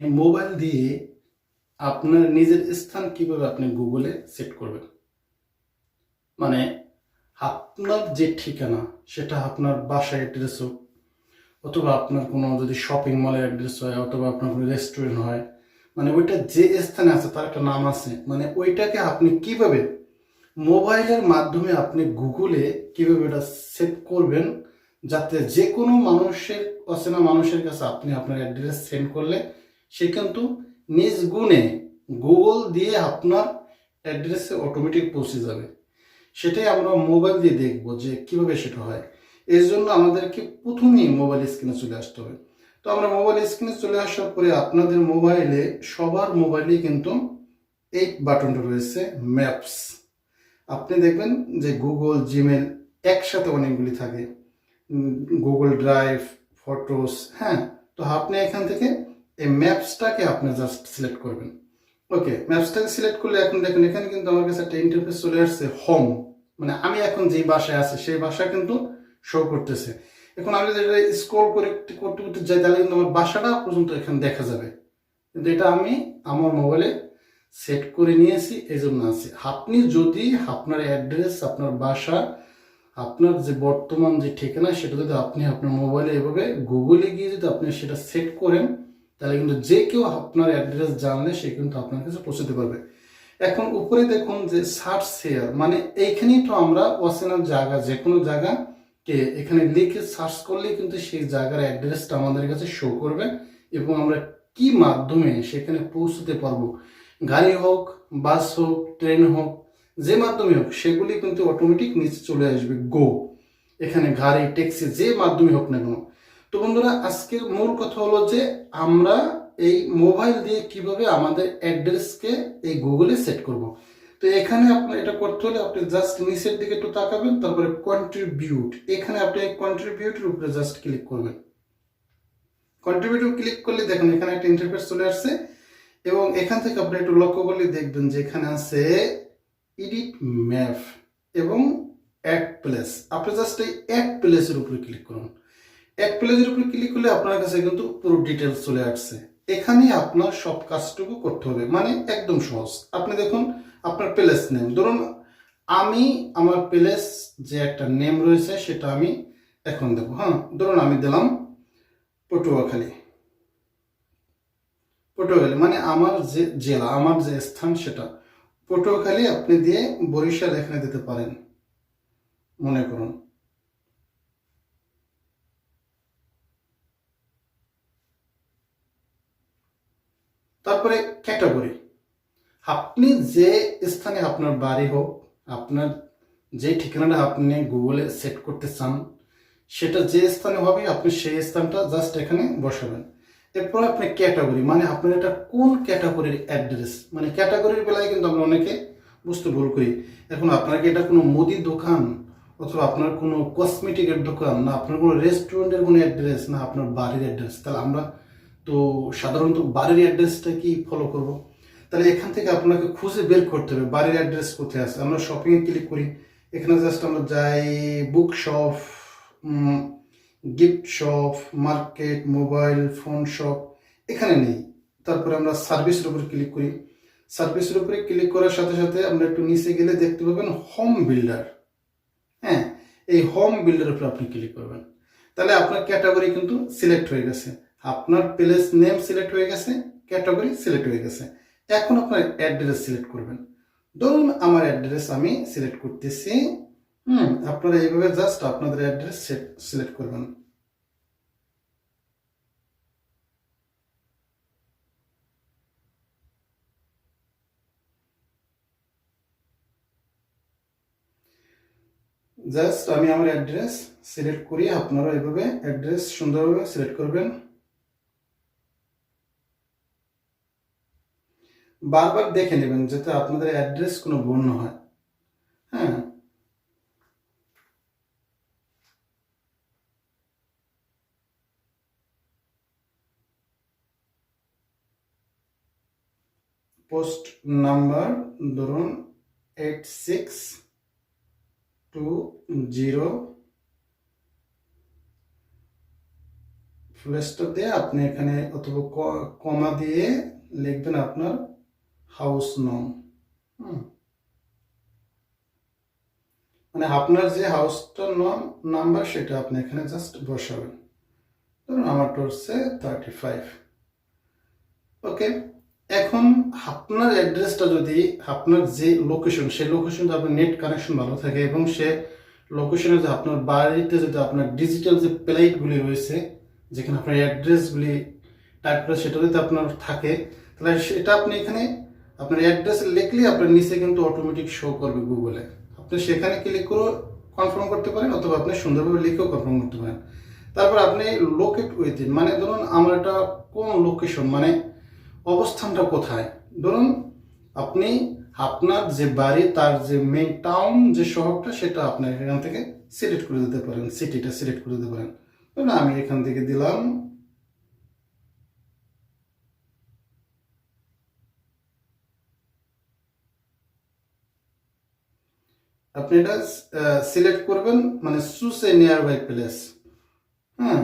Mobile দিয়ে আপনার নিজের স্থান কীভাবে আপনি গুগলে সেট করবেন? মানে আপনার যে ঠিকানা, সেটা আপনার বাসার অ্যাড্রেস হোক, অথবা আপনার কোনো যদি শপিং মলের অ্যাড্রেস হয়, অথবা আপনার কোনো রেস্টুরেন্ট হয় মানে ওইটা যে স্থানে আছে, তার একটা নাম আছে। মানে ওইটাকে আপনি কীভাবে মোবাইলের মাধ্যমে আপনি গুগলে কীভাবে এটা সেট করবেন, যাতে যে কোনো মানুষের, অচেনা মানুষের কাছে আপনি আপনার অ্যাড্রেস সেন্ড করলে সে কিন্তু নিজ গুণে গুগল দিয়ে আপনার অ্যাড্রেসে অটোমেটিক পৌঁছে যাবে। সেটাই আমরা মোবাইল দিয়ে দেখব যে কীভাবে সেটা হয়। এর জন্য আমাদেরকে প্রথমেই মোবাইল স্ক্রিনে চলে আসতে হবে। তো আমরা মোবাইল স্ক্রিনে চলে আসার পরে আপনাদের মোবাইলে সবার মোবাইলে কিন্তু এই বাটনটা রয়েছে ম্যাপস আপনি দেখবেন যে গুগল জিমেল একসাথে অনেকগুলি থাকে। গুগল ড্রাইভ ফটোস হ্যাঁ? তো আপনি এখান থেকে এই ম্যাপসটাকে আপনি জাস্ট সিলেক্ট করবেন। ওকে ম্যাপসটাকে সিলেক্ট করলে এখন দেখুন, এখানে কিন্তু আমার কাছে একটা ইন্টারফেস চলে আসছে হোম মানে আমি এখন যেই বাসায় আছি, সেই বাসা কিন্তু শো করতেছে। এখন আমি যদি স্ক্রল করে করতে করতে যাই, তাহলে কিন্তু আমার বাসাটা পর্যন্ত এখানে দেখা যাবে। কিন্তু এটা আমি আমার মোবাইলে সেট করে নিয়েছি এই জন্য আছে। আপনি যদি আপনার অ্যাড্রেস আপনার বাসা, আপনার যে বর্তমান যে ঠিকানা, সেটা যদি আপনি আপনার মোবাইলে এভাবে গুগলে গিয়ে যদি আপনি সেটা সেট করেন তাহলে কিন্তু যে কেউ আপনার অ্যাড্রেস জানলে সে কিন্তু আপনার কাছে পৌঁছতে পারবে। এখন উপরে দেখুন যে সার্চ শেয়ার মানে এইখানেই তো আমরা অচেনা জায়গা যে কোনো জায়গা কে এখানে লিখে সার্চ করলেই কিন্তু সেই জায়গার অ্যাড্রেসটা আমাদের কাছে শো করবে এবং আমরা কি মাধ্যমে সেখানে পৌঁছতে পারব। গাড়ি হোক বাস হোক ট্রেন হোক, যে মাধ্যমে হোক, সেগুলি কিন্তু অটোমেটিক নিচে চলে আসবে গো এখানে গাড়ি ট্যাক্সি যে মাধ্যমে হোক না কেন। তো বন্ধুরা আজকের মূল কথা হলো যে আমরা এই মোবাইল দিয়ে কীভাবে আমাদের অ্যাড্রেসকে এই গুগলে সেট করব। তো এখানে আপনার এটা করতে হলে আপনি জাস্ট নিচের দিকে একটু তাকাবেন, তারপরে কন্ট্রিবিউট এখানে আপনি কন্ট্রিবিউটের উপরে জাস্ট ক্লিক করবেন। কন্ট্রিবিউট ক্লিক করলে দেখুন এখানে একটা ইন্টারফেস চলে আসছে, এবং এখান থেকে আপনি একটু লক্ষ্য করলে দেখবেন যে এখানে আছে এডিট ম্যাপ এবং অ্যাড প্লেস আপনি জাস্ট এই অ্যাড প্লেসের উপরে ক্লিক করুন। অ্যাড প্লেসের উপরে ক্লিক করলে আপনার কাছে কিন্তু পুরো ডিটেলস চলে আসছে। এখানে আপনার সব কাজটুকু করতে হবে মানে একদম সহজ। আপনি দেখুন, আপনার প্লেস নেম ধরুন, আমি আমার প্লেস যে একটা নেম রয়েছে, সেটা আমি এখন দেবো হ্যাঁ? ধরুন, আমি দিলাম পটুয়াখালী। পটুয়াখালী মানে আমার যে জেলা, আমার যে স্থান সেটা। পটুয়াখালী আপনি দিয়ে বরিশাল এখানে দিতে পারেন, মনে করুন। তারপরে ক্যাটাগরি আপনি যে স্থানে আপনার বাড়ি হোক, আপনার যে ঠিকানাটা আপনি গুগলে সেট করতে চান, সেটা যে স্থানে হবে, আপনি সেই স্থানটা জাস্ট এখানে বসাবেন। এরপর আপনি ক্যাটাগরি মানে আপনার এটা কোন ক্যাটাগরির অ্যাড্রেস মানে ক্যাটাগরির বেলায় কিন্তু আমরা অনেকে বুঝতে ভুল করি। এখন আপনার কি এটা কোনো মুদির দোকান, অথবা আপনার কোনো কসমেটিকের দোকান, না আপনার কোনো রেস্টুরেন্টের কোনো অ্যাড্রেস না আপনার বাড়ির অ্যাড্রেস তাহলে আমরা তো সাধারণত বাড়ির অ্যাড্রেসটা কি ফলো করব? তাহলে এখান থেকে আপনাকে খুঁজে বের করতে হবে, বাড়ির অ্যাড্রেস কোথায় আছে? আমরা শপিংয়ে ক্লিক করি, এখানে জাস্ট আমরা যাই book shop gift shop market mobile phone shop এখানে নেই। তারপরে আমরা সার্ভিসের উপর ক্লিক করি। সার্ভিসের উপরে ক্লিক করার সাথে সাথে আমরা একটু নিচে গেলে দেখতে পাবেন হোম বিল্ডার হ্যাঁ এই হোম বিল্ডার উপরে আপনি ক্লিক করবেন। তাহলে আপনার ক্যাটাগরি কিন্তু সিলেক্ট হয়ে গেছে। আপনার প্লেস নেম সিলেক্ট হয়ে গেছে ক্যাটাগরি সিলেক্ট হয়ে গেছে। এখন আপনার অ্যাড্রেস সিলেক্ট করবেন। ধরুন আমার অ্যাড্রেস আমি সিলেক্ট করতেছি। হুম, আপনারা এইভাবে জাস্ট আপনাদের অ্যাড্রেস সিলেক্ট করবেন। জাস্ট আমি আমার অ্যাড্রেস সিলেক্ট করি, আপনারা এইভাবে অ্যাড্রেস সুন্দরভাবে সিলেক্ট করবেন। বারবার দেখে নেবেন যাতে আপনাদের অ্যাড্রেস কোনো না হয়। হ্যাঁ। পোস্ট নাম্বার ধরুন eight six two zero. Full stop দিয়ে আপনি এখানে অথবা কমা দিয়ে লিখবেন আপনার হাউস নং। মানে আপনার যে হাউসটার নাম নাম্বার সেটা আপনি এখানে জাস্ট বসাবেন। ধরুন আমারটা হচ্ছে থার্টি ফাইভ ওকে? এখন আপনার অ্যাড্রেসটা যদি আপনার যে লোকেশন সেই লোকেশন আপনার নেট কানেকশন ভালো থাকে এবং সে লোকেশনে যে আপনার বাড়িতে যদি আপনার ডিজিটাল যে প্লেটগুলি রয়েছে, যেখানে আপনার অ্যাড্রেসগুলি টাইপ করে সেটা যদি আপনার থাকে, তাহলে সেটা আপনি এখানে আপনার অ্যাড্রেস লিখলে আপনার নিচে কিন্তু অটোমেটিক শো করবে গুগলে আপনি সেখানে ক্লিক করে কনফার্ম করতে পারেন, অথবা আপনি সুন্দরভাবে লিখেও কনফার্ম করতে পারেন। তারপর আপনি লোকেট উইথিন মানে ধরুন আমার এটা কোন লোকেশন মানে অবস্থানটা কোথায়? ধরুন আপনি আপনার যে বাড়ি, তার যে মেন টাউন যে শহরটা, সেটা আপনার এখান থেকে সিলেক্ট করে দিতে পারেন সিটিটা সিলেক্ট করে দিতে পারেন। আমি এখান থেকে দিলাম আপনি এটা সিলেক্ট করবেন মানে choose a nearby place হ্যাঁ?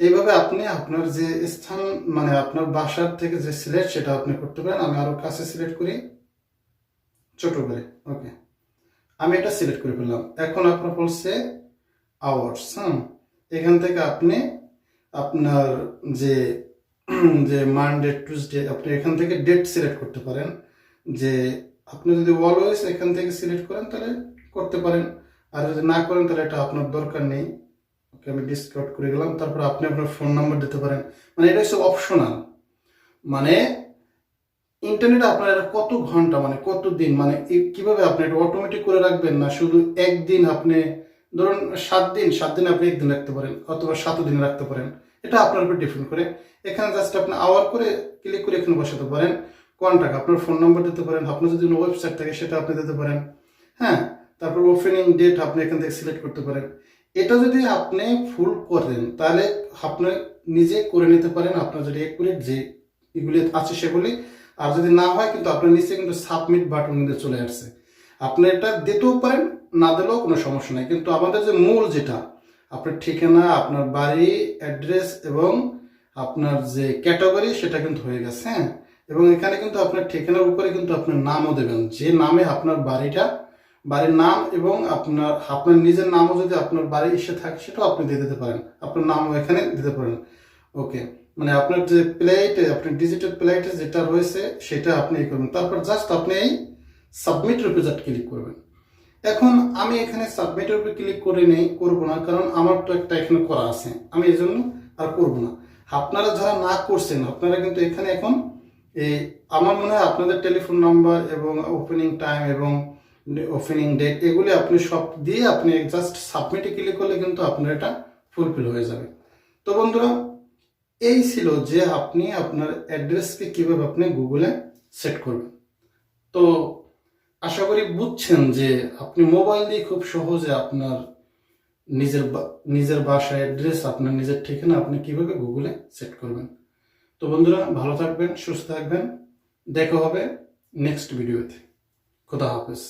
এইভাবে আপনি আপনার যে স্থান মানে আপনার বাসার থেকে যে সিলেক্ট সেটা আপনি করতে পারেন। আমি আরও কাছে সিলেক্ট করি। ছোট করে ওকে আমি এটা সিলেক্ট করে ফেললাম। এখন আপনার বলছে আওয়ার্স হ্যাঁ? এখান থেকে আপনি আপনার যে যে মানডে টুইসডে আপনি এখান থেকে ডেট সিলেক্ট করতে পারেন। যে আপনি যদি অলওয়েজ এখান থেকে সিলেক্ট করেন, তাহলে করতে পারেন। আর যদি না করেন, তাহলে এটা আপনার দরকার নেই। ওকে, আমি ডিসকাউন্ট করে গেলাম। তারপর আপনি আপনার ফোন নাম্বার দিতে পারেন। মানে এটা হচ্ছে অপশনাল মানে ইন্টারনেট আপনার এটা কত ঘণ্টা মানে কত দিন মানে কীভাবে আপনি এটা অটোমেটিক করে রাখবেন না, শুধু একদিন আপনি, ধরুন সাত দিন সাত দিন আপনি একদিন রাখতে পারেন, অথবা সাত দিন রাখতে পারেন। এটা আপনার উপর ডিপেন্ড করে। এখানে জাস্ট আপনি আওয়ার করে ক্লিক করে এখানে বসাতে পারেন। কন্ট্যাক্ট আপনার ফোন নাম্বার দিতে পারেন। আপনার যদি ওয়েবসাইট থাকে, সেটা আপনি দিতে পারেন। হ্যাঁ? তারপর ওপেনিং ডেট আপনি এখান থেকে সিলেক্ট করতে পারেন। এটা যদি আপনি ফুল করেন, তাহলে আপনি নিজে করে নিতে পারেন। আপনার যদি একুরেট যে এগুলি আছে সেগুলি, আর যদি না হয় কিন্তু আপনার নিচে কিন্তু সাবমিট বাটন কিন্তু চলে আসছে। আপনি এটা দিতেও পারেন, না দিলেও কোনো সমস্যা নেই। কিন্তু আমাদের যে মূল যেটা, আপনার ঠিকানা, আপনার বাড়ি অ্যাড্রেস এবং আপনার যে ক্যাটাগরি সেটা কিন্তু হয়ে গেছে হ্যাঁ? এবং এখানে কিন্তু আপনার ঠিকানার উপরে কিন্তু আপনার নামও দেবেন। যে নামে আপনার বাড়িটা বাড়ির নাম এবং আপনার আপনার নিজের নামও যদি আপনার বাড়ি এসে থাকে, সেটাও আপনি দিয়ে দিতে পারেন। আপনার নামও এখানে দিতে পারেন। ওকে মানে আপনার যে প্লেটে আপনার ডিজিটাল প্লেটে যেটা রয়েছে, সেটা আপনি করবেন। তারপর জাস্ট আপনি এই সাবমিট রূপে জাস্ট ক্লিক করবেন। এখন আমি এখানে সাবমিটের উপরে ক্লিক করে নেই, করব না, কারণ আমার তো একটা এখানে করা আছে। আমি এই জন্য আর করব না। আপনারা যারা না করছেন, আপনারা কিন্তু এখানে এখন এই, আমার মনে হয় আপনাদের টেলিফোন নাম্বার এবং ওপেনিং টাইম এবং ওপেনিং ডেট এগুলি আপনি সব দিয়ে আপনি জাস্ট সাবমিটে ক্লিক করলে কিন্তু আপনার এটা ফুলফিল হয়ে যাবে। তো বন্ধুরা, এই ছিল যে আপনি আপনার অ্যাড্রেসকে কীভাবে আপনি গুগলে সেট করবেন। তো আশা করি বুঝছেন যে আপনি মোবাইল দিয়ে খুব সহজে আপনার নিজের নিজের বাসা অ্যাড্রেস আপনার নিজের ঠিকানা আপনি কীভাবে গুগলে সেট করবেন। তো বন্ধুরা, ভালো থাকবেন, সুস্থ থাকবেন। দেখা হবে নেক্সট ভিডিওতে খোদা হাফেজ।